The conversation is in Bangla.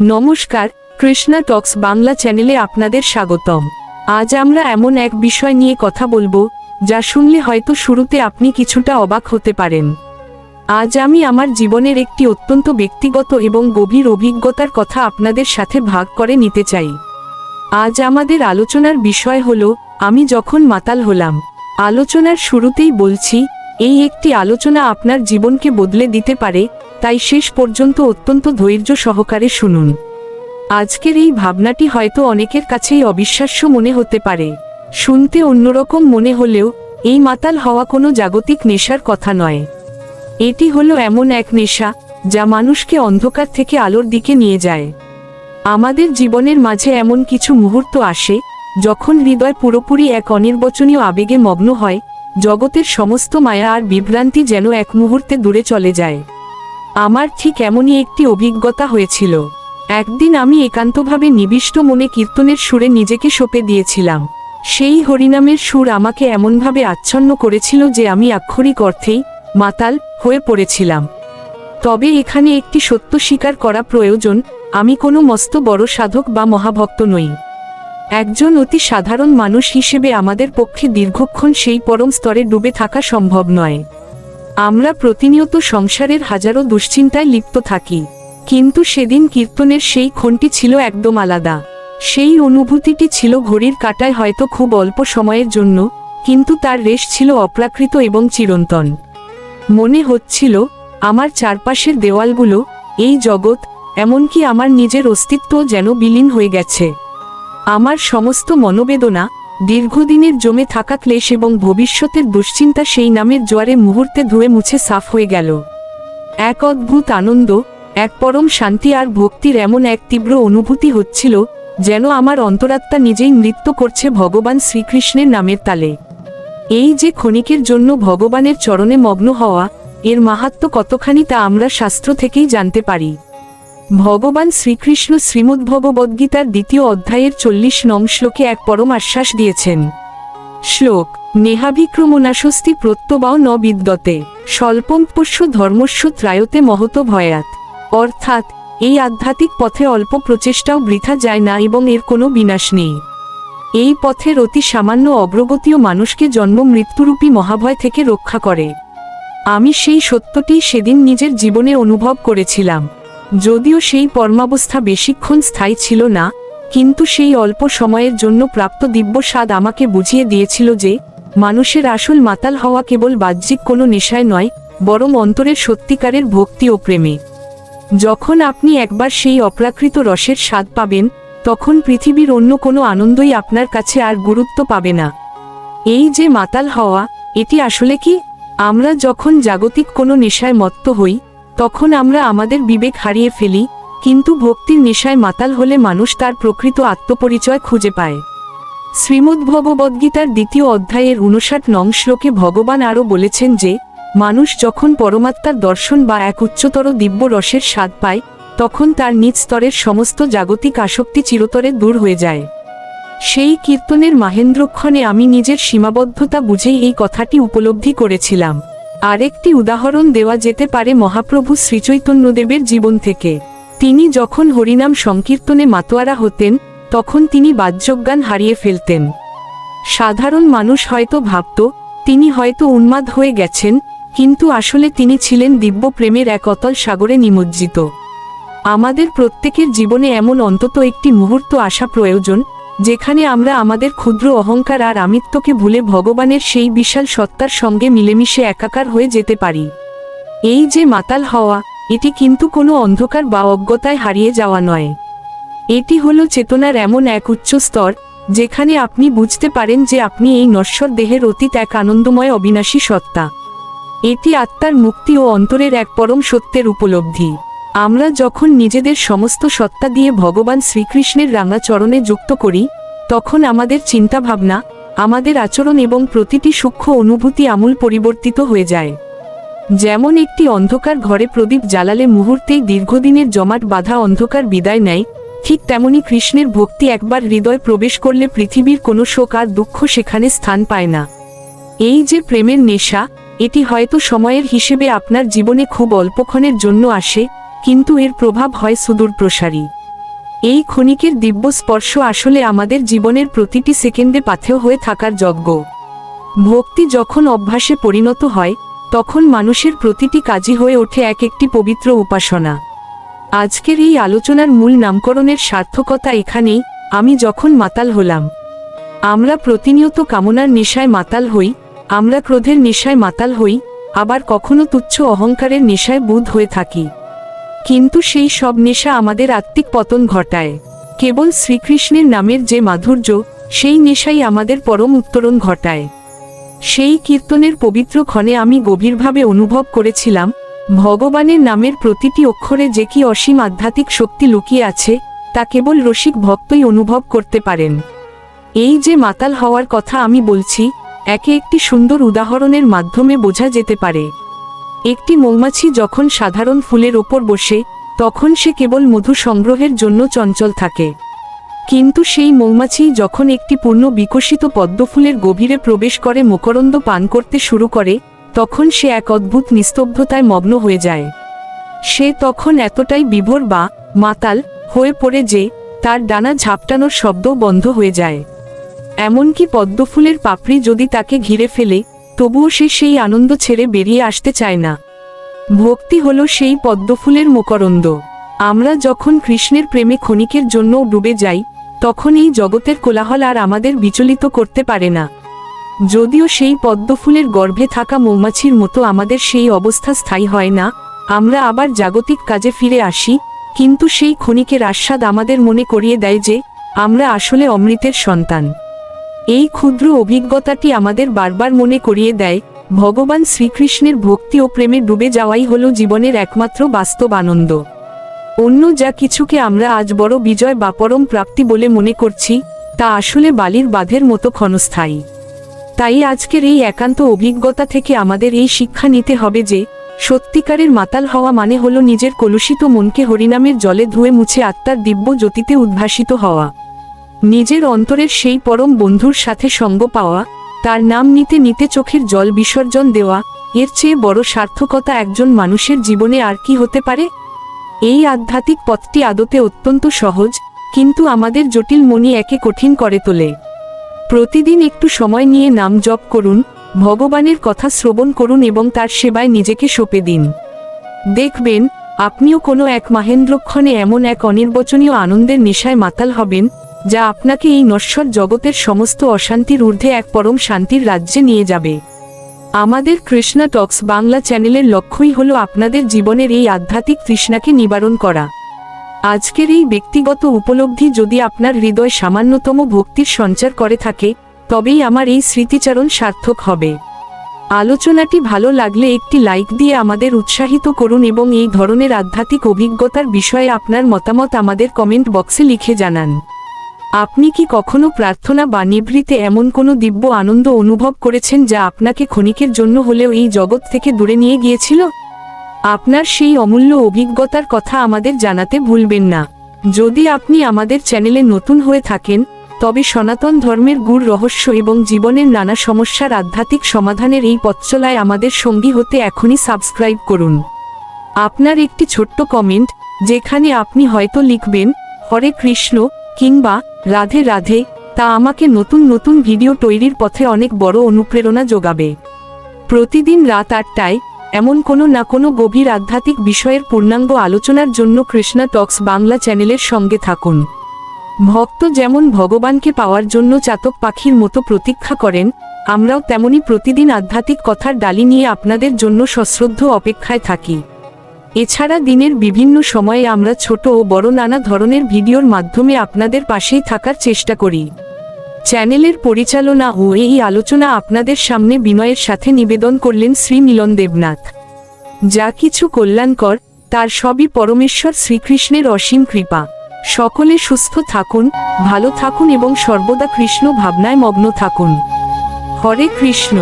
নমস্কার, কৃষ্ণা টক্স বাংলা চ্যানেলে আপনাদের স্বাগতম। আজ আমরা এমন এক বিষয় নিয়ে কথা বলব, যা শুনলে হয়তো শুরুতে আপনি কিছুটা অবাক হতে পারেন। আজ আমি আমার জীবনের একটি অত্যন্ত ব্যক্তিগত এবং গভীর অভিজ্ঞতার কথা আপনাদের সাথে ভাগ করে নিতে চাই। আজ আমাদের আলোচনার বিষয় হলো, আমি যখন মাতাল হলাম, আলোচনার শুরুতেই বলছি, এই একটি আলোচনা আপনার জীবনকে বদলে দিতে পারে তাই শেষ পর্যন্ত অত্যন্ত ধৈর্য সহকারে শুনুন। আজকের এই ভাবনাটি হয়তো অনেকের কাছেই অবিশ্বাস্য মনে হতে পারে। শুনতে অন্যরকম মনে হলেও, এই মাতাল হওয়া কোনো জাগতিক নেশার কথা নয়। এটি হলো এমন এক নেশা, যা মানুষকে অন্ধকার থেকে আলোর দিকে নিয়ে যায়। আমাদের জীবনের মাঝে এমন কিছু মুহূর্ত আসে, যখন হৃদয় পুরোপুরি এক অনির্বচনীয় আবেগে মগ্ন হয়, জগতের সমস্ত মায়া আর বিভ্রান্তি যেন এক মুহূর্তে দূরে চলে যায়। আমার ঠিক এমনই একটি অভিজ্ঞতা হয়েছিল। একদিন আমি একান্তভাবে নিবিষ্ট মনে কীর্তনের সুরে নিজেকে সঁপে দিয়েছিলাম। সেই হরিনামের সুর আমাকে এমনভাবে আচ্ছন্ন করেছিল যে আমি আক্ষরিক অর্থেই মাতাল হয়ে পড়েছিলাম। তবে এখানে একটি সত্য স্বীকার করা প্রয়োজন, আমি কোনো মস্ত বড় সাধক বা মহাভক্ত নই। একজন অতি সাধারণ মানুষ হিসেবে আমাদের পক্ষে দীর্ঘক্ষণ সেই পরম স্তরে ডুবে থাকা সম্ভব নয়। আমরা প্রতিনিয়ত সংসারের হাজারো দুশ্চিন্তায় লিপ্ত থাকি। কিন্তু সেদিন কীর্তনের সেই ক্ষণটি ছিল একদম আলাদা। সেই অনুভূতিটি ছিল ঘড়ির কাটায় হয়তো খুব অল্প সময়ের জন্য, কিন্তু তার রেশ ছিল অপ্রাকৃত এবং চিরন্তন। মনে হচ্ছিল, আমার চারপাশের দেওয়ালগুলো, এই জগৎ, এমনকি আমার নিজের অস্তিত্ব যেন বিলীন হয়ে গেছে। আমার সমস্ত মনোবেদনা দীর্ঘদিনের জমে থাকা ক্লেশ এবং ভবিষ্যতের দুশ্চিন্তা সেই নামের জোয়ারে মুহূর্তে ধুয়ে মুছে সাফ হয়ে গেল। এক অদ্ভুত আনন্দ, এক পরম শান্তি আর ভক্তির এমন এক তীব্র অনুভূতি হচ্ছিল, যেন আমার অন্তরাত্মা নিজেই নৃত্য করছে ভগবান শ্রীকৃষ্ণের নামের তালে। এই যে ক্ষণিকের জন্য ভগবানের চরণে মগ্ন হওয়া, এর মাহাত্ম কতখানি তা আমরা শাস্ত্র থেকেই জানতে পারি। ভগবান শ্রীকৃষ্ণ শ্রীমদ্ভগবদ্গীতার দ্বিতীয় অধ্যায়ের চল্লিশ নং শ্লোকে এক পরম আশ্বাস দিয়েছেন। শ্লোক নেহাভিক্রমণাস্বস্তি প্রত্যবাও ন বিদ্যতে স্বল্পম পোষ্য ধর্মস্য ত্রায়তে মহত ভয়াত। অর্থাৎ, এই আধ্যাত্মিক পথে অল্প প্রচেষ্টাও বৃথা যায় না এবং এর কোনো বিনাশ নেই। এই পথের অতি সামান্য অগ্রগতিও মানুষকে জন্ম মৃত্যুরূপী মহাভয় থেকে রক্ষা করে। আমি সেই সত্যটি সেদিন নিজের জীবনে অনুভব করেছিলাম। যদিও সেই পরমাবস্থা বেশিক্ষণ স্থায়ী ছিল না, কিন্তু সেই অল্প সময়ের জন্য প্রাপ্ত দিব্য স্বাদ আমাকে বুঝিয়ে দিয়েছিল যে, মানুষের আসল মাতাল হওয়া কেবল বাহ্যিক কোনো নেশায় নয়, বরং অন্তরের সত্যিকারের ভক্তি ও প্রেমে। যখন আপনি একবার সেই অপ্রাকৃত রসের স্বাদ পাবেন, তখন পৃথিবীর অন্য কোনো আনন্দই আপনার কাছে আর গুরুত্ব পাবে না। এই যে মাতাল হওয়া, এটি আসলে কি? আমরা যখন জাগতিক কোনো নেশায় মত্ত হই তখন আমরা আমাদের বিবেক হারিয়ে ফেলি, কিন্তু ভক্তির নেশায় মাতাল হলে মানুষ তার প্রকৃত আত্মপরিচয় খুঁজে পায়। শ্রীমদ্ভগবদ্গীতার দ্বিতীয় অধ্যায়ের উনষাট নং শ্লোকে ভগবান আরও বলেছেন যে, মানুষ যখন পরমাত্মার দর্শন বা এক উচ্চতর দিব্য রসের স্বাদ পায়, তখন তার নিজ স্তরের সমস্ত জাগতিক আসক্তি চিরতরে দূর হয়ে যায়। সেই কীর্তনের মাহেন্দ্রক্ষণে আমি নিজের সীমাবদ্ধতা বুঝেই এই কথাটি উপলব্ধি করেছিলাম। আরেকটি উদাহরণ দেওয়া যেতে পারে মহাপ্রভু শ্রীচৈতন্যদেবের জীবন থেকে। তিনি যখন হরিনাম সংকীর্তনে মাতোয়ারা হতেন, তখন তিনি বাহ্যজ্ঞান হারিয়ে ফেলতেন। সাধারণ মানুষ হয়তো ভাবত, তিনি হয়তো উন্মাদ হয়ে গেছেন, কিন্তু আসলে তিনি ছিলেন দিব্য প্রেমের এক অতল সাগরে নিমজ্জিত। আমাদের প্রত্যেকের জীবনে এমন অন্তত একটি মুহূর্ত আসা প্রয়োজন যেখানে আমরা আমাদের ক্ষুদ্র অহংকার আর আমিত্বকে ভুলে ভগবানের সেই বিশাল সত্তার সঙ্গে মিলেমিশে একাকার হয়ে যেতে পারি। এই যে মাতাল হওয়া, এটি কিন্তু কোনো অন্ধকার বা অজ্ঞতায় হারিয়ে যাওয়া নয়। এটি হলো চেতনার এমন এক উচ্চ স্তর, যেখানে আপনি বুঝতে পারেন যে আপনি এই নশ্বর দেহের অতীত এক আনন্দময় অবিনাশী সত্তা। এটি আত্মার মুক্তি ও অন্তরের এক পরম সত্যের উপলব্ধি। আমরা যখন নিজেদের সমস্ত সত্তা দিয়ে ভগবান শ্রীকৃষ্ণের রাঙা চরণে যুক্ত করি তখন আমাদের চিন্তাভাবনা, আমাদের আচরণ এবং প্রতিটি সূক্ষ্ম অনুভূতি আমূল পরিবর্তিত হয়ে যায়। যেমন একটি অন্ধকার ঘরে প্রদীপ জ্বালালে মুহূর্তেই দীর্ঘদিনের জমাট বাধা অন্ধকার বিদায় নেয়, ঠিক তেমনি কৃষ্ণের ভক্তি একবার হৃদয় প্রবেশ করলে পৃথিবীর কোনো শোক আর দুঃখ সেখানে স্থান পায় না। এই যে প্রেমের নেশা, এটি হয়তো সময়ের হিসেবে আপনার জীবনে খুব অল্পক্ষণের জন্য আসে, কিন্তু এর প্রভাব হয় সুদূর প্রসারী এই ক্ষণিকের দিব্য স্পর্শ আসলে আমাদের জীবনের প্রতিটি সেকেন্ডে পাথেয় হয়ে থাকার যজ্ঞ। ভক্তি যখন অভ্যাসে পরিণত হয়, তখন মানুষের প্রতিটি কাজই হয়ে ওঠে এক একটি পবিত্র উপাসনা। আজকের এই আলোচনার মূল নামকরণের সার্থকতা এখানেই, আমি যখন মাতাল হলাম। আমরা প্রতিনিয়ত কামনার নেশায় মাতাল হই, আমরা ক্রোধের নেশায় মাতাল হই, আবার কখনো তুচ্ছ অহংকারের নেশায় বুধ হয়ে থাকি। কিন্তু সেই সব নেশা আমাদের আত্মিক পতন ঘটায়। কেবল শ্রীকৃষ্ণের নামের যে মাধুর্য, সেই নেশাই আমাদের পরম উত্তরণ ঘটায়। সেই কীর্তনের পবিত্র ক্ষণে আমি গভীরভাবে অনুভব করেছিলাম, ভগবানের নামের প্রতিটি অক্ষরে যে কি অসীম আধ্যাত্মিক শক্তি লুকিয়ে আছে, তা কেবল রসিক ভক্তই অনুভব করতে পারেন। এই যে মাতাল হওয়ার কথা আমি বলছি, একে একটি সুন্দর উদাহরণের মাধ্যমে বোঝা যেতে পারে। একটি মৌমাছি যখন সাধারণ ফুলের ওপর বসে, তখন সে কেবল মধু সংগ্রহের জন্য চঞ্চল থাকে। কিন্তু সেই মৌমাছি যখন একটি পূর্ণ বিকশিত পদ্মফুলের গভীরে প্রবেশ করে মকরন্দ পান করতে শুরু করে, তখন সে এক অদ্ভুত নিস্তব্ধতায় মগ্ন হয়ে যায়। সে তখন এতটাই বিভোর বা মাতাল হয়ে পড়ে যে, তার ডানা ঝাপটানোর শব্দ বন্ধ হয়ে যায়। এমনকি পদ্মফুলের পাপড়ি যদি তাকে ঘিরে ফেলে তবুও সে সেই আনন্দ ছেড়ে বেরিয়ে আসতে চায় না। ভক্তি হল সেই পদ্মফুলের মকরন্দ আমরা যখন কৃষ্ণের প্রেমে ক্ষণিকের জন্য ডুবে যাই, তখন এই জগতের কোলাহল আর আমাদের বিচলিত করতে পারে না। যদিও সেই পদ্মফুলের গর্ভে থাকা মৌমাছির মতো আমাদের সেই অবস্থা স্থায়ী হয় না, আমরা আবার জাগতিক কাজে ফিরে আসি, কিন্তু সেই ক্ষণিকের আস্বাদ আমাদের মনে করিয়ে দেয় যে, আমরা আসলে অমৃতের সন্তান। এই ক্ষুদ্র অভিজ্ঞতাটি আমাদের বারবার মনে করিয়ে দেয়, ভগবান শ্রীকৃষ্ণের ভক্তি ও প্রেমে ডুবে যাওয়াই হল জীবনের একমাত্র বাস্তব আনন্দ। অন্য যা কিছুকে আমরা আজ বড় বিজয় বা পরম প্রাপ্তি বলে মনে করছি, তা আসলে বালির বাঁধের মতো ক্ষণস্থায়ী। তাই আজকের এই একান্ত অভিজ্ঞতা থেকে আমাদের এই শিক্ষা নিতে হবে যে, সত্যিকারের মাতাল হওয়া মানে হল নিজের কলুষিত মনকে হরিনামের জলে ধুয়ে মুছে আত্মার দিব্য জ্যোতিতে উদ্ভাসিত হওয়া। নিজের অন্তরের সেই পরম বন্ধুর সাথে সঙ্গ পাওয়া, তার নাম নিতে নিতে চোখের জল বিসর্জন দেওয়া, এর চেয়ে বড় সার্থকতা একজন মানুষের জীবনে আর কি হতে পারে? এই আধ্যাত্মিক পথটি আদতে অত্যন্ত সহজ, কিন্তু আমাদের জটিল মনি একে কঠিন করে তোলে। প্রতিদিন একটু সময় নিয়ে নাম জপ করুন, ভগবানের কথা শ্রবণ করুন এবং তার সেবায় নিজেকে সঁপে দিন। দেখবেন, আপনিও কোনো এক মাহেন্দ্রক্ষণে এমন এক অনির্বচনীয় আনন্দের নেশায় মাতাল হবেন যা আপনাকে এই নশ্বর জগতের সমস্ত অশান্তির ঊর্ধ্বে এক পরম শান্তির রাজ্যে নিয়ে যাবে। আমাদের কৃষ্ণা টক্স বাংলা চ্যানেলের লক্ষ্যই হল আপনাদের জীবনের এই আধ্যাত্মিক তৃষ্ণাকে নিবারণ করা। আজকের এই ব্যক্তিগত উপলব্ধি যদি আপনার হৃদয় সামান্যতম ভক্তির সঞ্চার করে থাকে, তবেই আমার এই স্মৃতিচারণ সার্থক হবে। আলোচনাটি ভালো লাগলে একটি লাইক দিয়ে আমাদের উৎসাহিত করুন এবং এই ধরনের আধ্যাত্মিক অভিজ্ঞতার বিষয়ে আপনার মতামত আমাদের কমেন্ট বক্সে লিখে জানান। আপনি কি কখনো প্রার্থনা বা নিভৃতে এমন কোনো দিব্য আনন্দ অনুভব করেছেন যা আপনাকে ক্ষণিকের জন্য হলেও এই জগৎ থেকে দূরে নিয়ে গিয়েছিল? আপনার সেই অমূল্য অভিজ্ঞতার কথা আমাদের জানাতে ভুলবেন না। যদি আপনি আমাদের চ্যানেলে নতুন হয়ে থাকেন, তবে সনাতন ধর্মের গুড় রহস্য এবং জীবনের নানা সমস্যার আধ্যাত্মিক সমাধানের এই পথচলায় আমাদের সঙ্গী হতে এখনই সাবস্ক্রাইব করুন। আপনার একটি ছোট্ট কমেন্ট, যেখানে আপনি হয়তো লিখবেন, হরে কৃষ্ণ কিংবা রাধে রাধে, তা আমাকে নতুন নতুন ভিডিও তৈরির পথে অনেক বড় অনুপ্রেরণা যোগাবে। প্রতিদিন রাত আটটায়, এমন কোনো না কোনো গভীর আধ্যাত্মিক বিষয়ের পূর্ণাঙ্গ আলোচনার জন্য কৃষ্ণা টক্স বাংলা চ্যানেলের সঙ্গে থাকুন। ভক্ত যেমন ভগবানকে পাওয়ার জন্য চাতক পাখির মতো প্রতীক্ষা করেন, আমরাও তেমনি প্রতিদিন আধ্যাত্মিক কথার ডালি নিয়ে আপনাদের জন্য সশ্রদ্ধ অপেক্ষায় থাকি। এছাড়া দিনের বিভিন্ন সময়ে আমরা ছোট ও বড় নানা ধরনের ভিডিওর মাধ্যমে আপনাদের পাশেই থাকার চেষ্টা করি। চ্যানেলের পরিচালনা ও এই আলোচনা আপনাদের সামনে বিনয়ের সাথে নিবেদন করলেন শ্রী মিলন দেবনাথ। যা কিছু কল্যাণকর, তার সবই পরমেশ্বর শ্রীকৃষ্ণের অসীম কৃপা। সকলে সুস্থ থাকুন, ভালো থাকুন এবং সর্বদা কৃষ্ণ ভাবনায় মগ্ন থাকুন। হরে কৃষ্ণ।